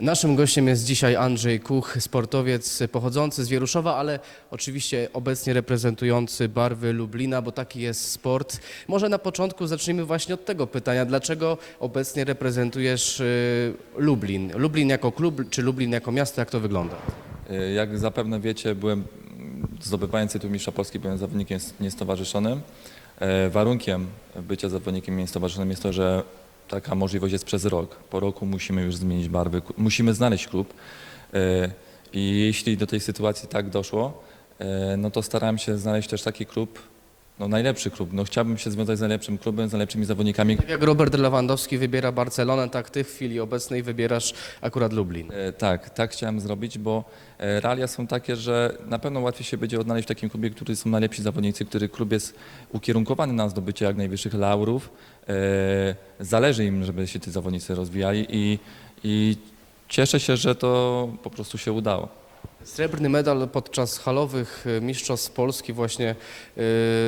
Naszym gościem jest dzisiaj Andrzej Kuch, sportowiec pochodzący z Wieruszowa, ale oczywiście obecnie reprezentujący barwy Lublina, bo taki jest sport. Może na początku zacznijmy właśnie od tego pytania. Dlaczego obecnie reprezentujesz y, Lublin? Lublin jako klub, czy Lublin jako miasto? Jak to wygląda? Y, Jak zapewne wiecie, byłem zdobywając tytuł mistrza Polski, byłem zawodnikiem niestowarzyszonym. E, Warunkiem bycia zawodnikiem niestowarzyszonym jest to, że taka możliwość jest przez rok. Po roku musimy już zmienić barwy, musimy znaleźć klub. E, I jeśli do tej sytuacji tak doszło, e, no to starałem się znaleźć też taki klub, no najlepszy klub. No chciałbym się związać z najlepszym klubem, z najlepszymi zawodnikami. Tak jak Robert Lewandowski wybiera Barcelonę, tak ty w chwili obecnej wybierasz akurat Lublin. E, Tak, tak chciałem zrobić, bo e, realia są takie, że na pewno łatwiej się będzie odnaleźć w takim klubie, który są najlepsi zawodnicy, który klub jest ukierunkowany na zdobycie jak najwyższych laurów. E, Zależy im, żeby się ci zawodnicy rozwijali i, i cieszę się, że to po prostu się udało. Srebrny medal podczas halowych y, Mistrzostw Polski właśnie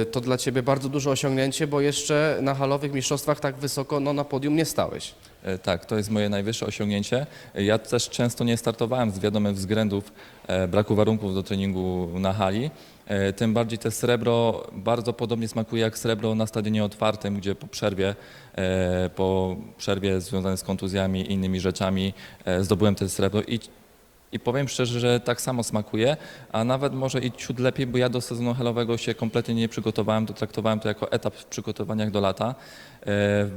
y, to dla Ciebie bardzo duże osiągnięcie, bo jeszcze na halowych mistrzostwach tak wysoko no, na podium nie stałeś. E, Tak, to jest moje najwyższe osiągnięcie. Ja też często nie startowałem z wiadomych względów e, braku warunków do treningu na hali. E, Tym bardziej te srebro bardzo podobnie smakuje jak srebro na stadionie otwartym, gdzie po przerwie, po przerwie związanej z kontuzjami i innymi rzeczami zdobyłem te srebro i i powiem szczerze, że tak samo smakuje, a nawet może i ciut lepiej, bo ja do sezonu halowego się kompletnie nie przygotowałem, to traktowałem to jako etap w przygotowaniach do lata. E,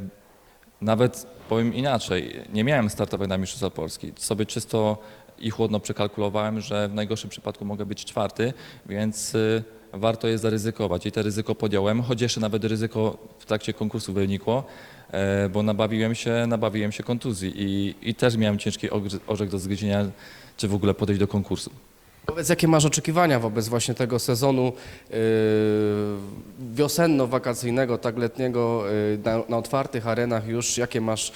nawet powiem inaczej, nie miałem startować na Mistrzostwa Polski. Sobie czysto i chłodno przekalkulowałem, że w najgorszym przypadku mogę być czwarty, więc y, warto jest zaryzykować. I te ryzyko podjąłem, choć jeszcze nawet ryzyko w trakcie konkursu wynikło, e, bo nabawiłem się, nabawiłem się kontuzji i, i też miałem ciężki ogr- orzech do zgryzienia, czy w ogóle podejść do konkursu. Powiedz, jakie masz oczekiwania wobec właśnie tego sezonu y, wiosenno-wakacyjnego, tak letniego y, na, na otwartych arenach już? Jakie masz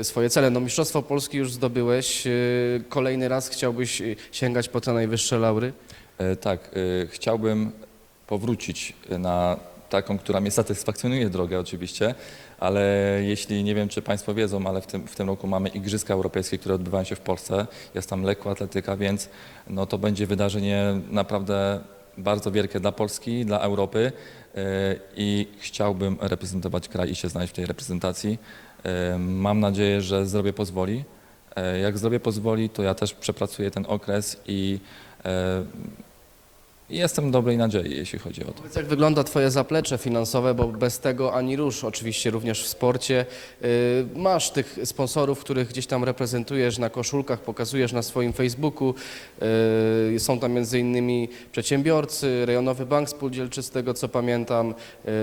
y, swoje cele? No Mistrzostwo Polski już zdobyłeś. y, Kolejny raz chciałbyś sięgać po te najwyższe laury? E, Tak, e, chciałbym powrócić na taką, która mnie satysfakcjonuje drogę oczywiście, ale jeśli nie wiem, czy Państwo wiedzą, ale w tym, w tym roku mamy Igrzyska Europejskie, które odbywają się w Polsce. Jest tam lekkoatletyka, więc no, to będzie wydarzenie naprawdę bardzo wielkie dla Polski, dla Europy e, i chciałbym reprezentować kraj i się znaleźć w tej reprezentacji. E, Mam nadzieję, że zdrowie pozwoli. E, Jak zdrowie pozwoli, to ja też przepracuję ten okres i jestem dobrej nadziei, jeśli chodzi o to. Jak wygląda Twoje zaplecze finansowe, bo bez tego ani rusz, oczywiście również w sporcie. Y, Masz tych sponsorów, których gdzieś tam reprezentujesz na koszulkach, pokazujesz na swoim Facebooku. Y, Są tam między innymi przedsiębiorcy, rejonowy bank spółdzielczy, z tego co pamiętam,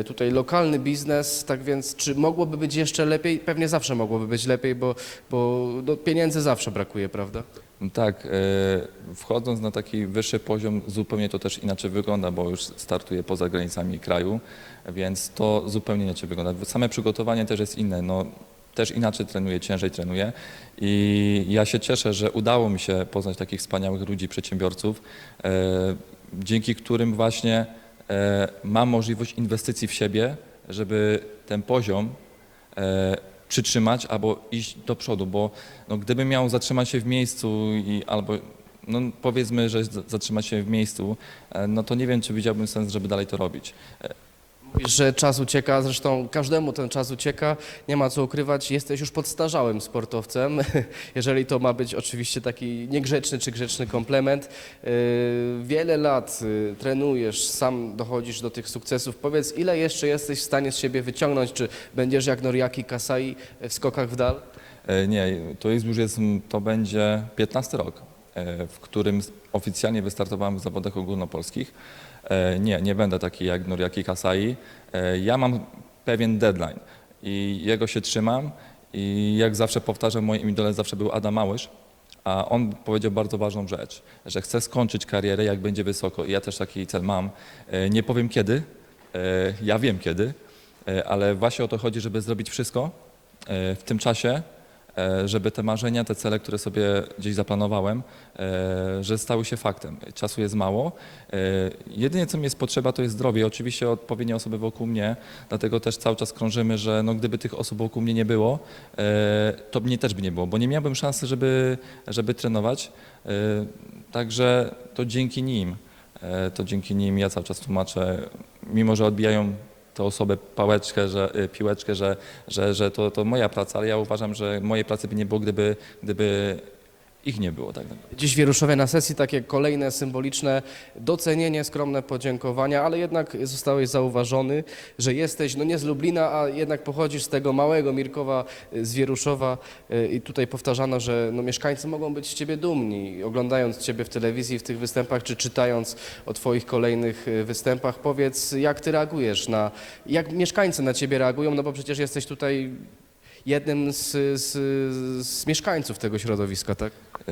y, tutaj lokalny biznes, tak więc czy mogłoby być jeszcze lepiej? Pewnie zawsze mogłoby być lepiej, bo, bo no, pieniędzy zawsze brakuje, prawda? Tak, e, wchodząc na taki wyższy poziom, zupełnie to też inaczej wygląda, bo już startuję poza granicami kraju, więc to zupełnie inaczej wygląda. Same przygotowanie też jest inne. No, też inaczej trenuję, ciężej trenuję i ja się cieszę, że udało mi się poznać takich wspaniałych ludzi, przedsiębiorców, e, dzięki którym właśnie e, mam możliwość inwestycji w siebie, żeby ten poziom przytrzymać albo iść do przodu, bo no, gdybym miał zatrzymać się w miejscu i albo no, powiedzmy, że zatrzymać się w miejscu, e, no to nie wiem, czy widziałbym sens, żeby dalej to robić. Że czas ucieka, zresztą każdemu ten czas ucieka, nie ma co ukrywać, jesteś już podstarzałym sportowcem, jeżeli to ma być oczywiście taki niegrzeczny czy grzeczny komplement. Yy, Wiele lat yy, trenujesz, sam dochodzisz do tych sukcesów. Powiedz, ile jeszcze jesteś w stanie z siebie wyciągnąć, czy będziesz jak Noriaki Kasai w skokach w dal? E, Nie, to jest już jest, to będzie 15 rok, w którym oficjalnie wystartowałem w zawodach ogólnopolskich. E, Nie, nie będę taki jak Noriaki Kasai. E, Ja mam pewien deadline i jego się trzymam i jak zawsze powtarzam, moim idolem zawsze był Adam Małysz, a on powiedział bardzo ważną rzecz, że chce skończyć karierę jak będzie wysoko i ja też taki cel mam. E, Nie powiem kiedy, e, ja wiem kiedy, e, ale właśnie o to chodzi, żeby zrobić wszystko e, w tym czasie, e, żeby te marzenia, te cele, które sobie gdzieś zaplanowałem, e, że stały się faktem. Czasu jest mało. E, Jedynie co mi jest potrzeba to jest zdrowie. Oczywiście odpowiednie osoby wokół mnie, dlatego też cały czas krążymy, że no, gdyby tych osób wokół mnie nie było, e, to mnie też by nie było, bo nie miałbym szansy, żeby, żeby trenować. E, Także to dzięki nim, e, to dzięki nim ja cały czas tłumaczę, mimo że odbijają tę osobę pałeczkę, że, y, piłeczkę, że, że, że to, to moja praca, ale ja uważam, że mojej pracy by nie było, gdyby, gdyby ich nie było tak naprawdę. Dziś Wieruszowie na sesji takie kolejne symboliczne docenienie, skromne podziękowania, ale jednak zostałeś zauważony, że jesteś no nie z Lublina, a jednak pochodzisz z tego małego Mirkowa y, z Wieruszowa y, i tutaj powtarzano, że no mieszkańcy mogą być z Ciebie dumni, oglądając Ciebie w telewizji w tych występach, czy czytając o Twoich kolejnych y, występach. Powiedz, jak Ty reagujesz na, jak mieszkańcy na Ciebie reagują, no bo przecież jesteś tutaj jednym z, z, z mieszkańców tego środowiska, tak? E,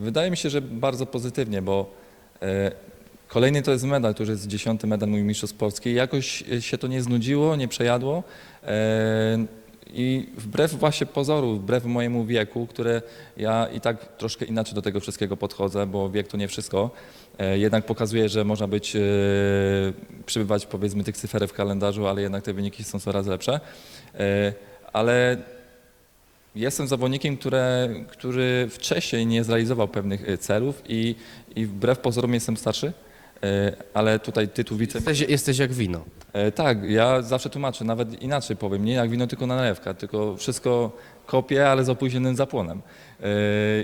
Wydaje mi się, że bardzo pozytywnie, bo e, kolejny to jest medal, to już jest dziesiąty medal mój mistrzostw Polski. Jakoś się to nie znudziło, nie przejadło. E, I wbrew właśnie pozoru, wbrew mojemu wieku, które ja i tak troszkę inaczej do tego wszystkiego podchodzę, bo wiek to nie wszystko, e, jednak pokazuje, że można być, e, przybywać powiedzmy tych cyfer w kalendarzu, ale jednak te wyniki są coraz lepsze. Ale Jestem zawodnikiem, które, który wcześniej nie zrealizował pewnych e, celów i, i wbrew pozorom jestem starszy, e, ale tutaj tytuł wice... Jesteś, jesteś jak wino. E, Tak, ja zawsze tłumaczę, nawet inaczej powiem, nie jak wino, tylko nalewka, tylko wszystko kopię, ale z opóźnionym zapłonem. E,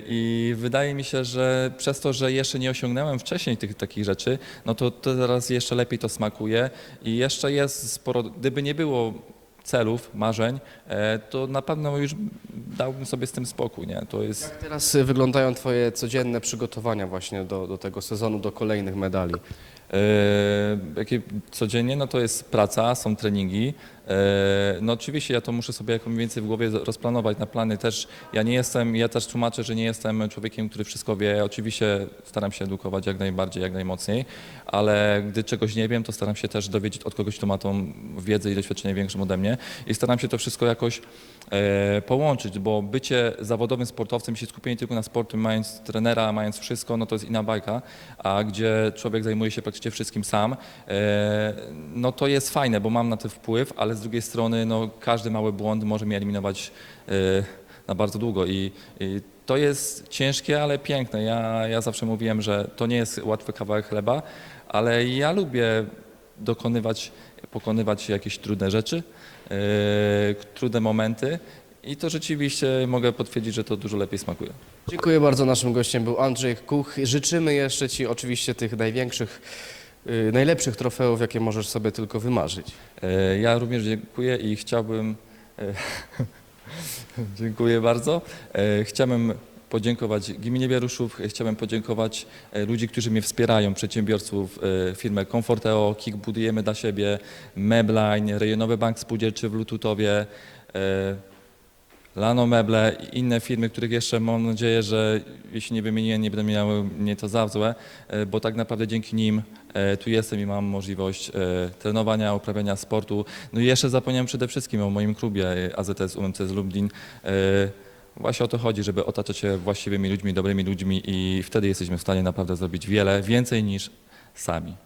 I wydaje mi się, że przez to, że jeszcze nie osiągnąłem wcześniej tych takich rzeczy, no to teraz jeszcze lepiej to smakuje i jeszcze jest sporo, gdyby nie było celów, marzeń, e, to na pewno już dałbym sobie z tym spokój, nie? To jest... Jak teraz y, wyglądają Twoje codzienne przygotowania właśnie do, do tego sezonu, do kolejnych medali? E, jakie codziennie, no to jest praca, są treningi. E, no oczywiście ja to muszę sobie jak mniej więcej w głowie rozplanować na plany też. Ja nie jestem, ja też tłumaczę, że nie jestem człowiekiem, który wszystko wie. Oczywiście staram się edukować jak najbardziej, jak najmocniej, ale gdy czegoś nie wiem, to staram się też dowiedzieć od kogoś, kto ma tą wiedzę i doświadczenie większą ode mnie i staram się to wszystko jakoś e, połączyć, bo bycie zawodowym sportowcem, się skupienie tylko na sportu, mając trenera, mając wszystko, no to jest inna bajka, a gdzie człowiek zajmuje się praktycznie wszystkim sam, e, no to jest fajne, bo mam na to wpływ, ale z drugiej strony no, każdy mały błąd może mnie eliminować e, na bardzo długo i, i to jest ciężkie, ale piękne. Ja, ja zawsze mówiłem, że to nie jest łatwy kawałek chleba, ale ja lubię dokonywać, pokonywać jakieś trudne rzeczy, e, trudne momenty i to rzeczywiście mogę potwierdzić, że to dużo lepiej smakuje. Dziękuję bardzo. Naszym gościem był Andrzej Kuch. Życzymy jeszcze Ci oczywiście tych największych, y, najlepszych trofeów, jakie możesz sobie tylko wymarzyć. E, Ja również dziękuję i chciałbym. e, Dziękuję bardzo. E, Chciałbym podziękować gminie Wieruszów, chciałbym podziękować ludzi, którzy mnie wspierają, przedsiębiorców, e, firmę Comforteo, KIK Budujemy dla siebie, Mebline, Rejonowy Bank Spółdzielczy w Lututowie, Lano Meble i inne firmy, których jeszcze mam nadzieję, że jeśli nie wymieniłem, nie będą miały mnie to za złe, e, bo tak naprawdę dzięki nim e, tu jestem i mam możliwość e, trenowania, uprawiania sportu. No i jeszcze zapomniałem przede wszystkim o moim klubie AZS UMCS Lublin. E, Właśnie o to chodzi, żeby otaczać się właściwymi ludźmi, dobrymi ludźmi i wtedy jesteśmy w stanie naprawdę zrobić wiele, więcej niż sami.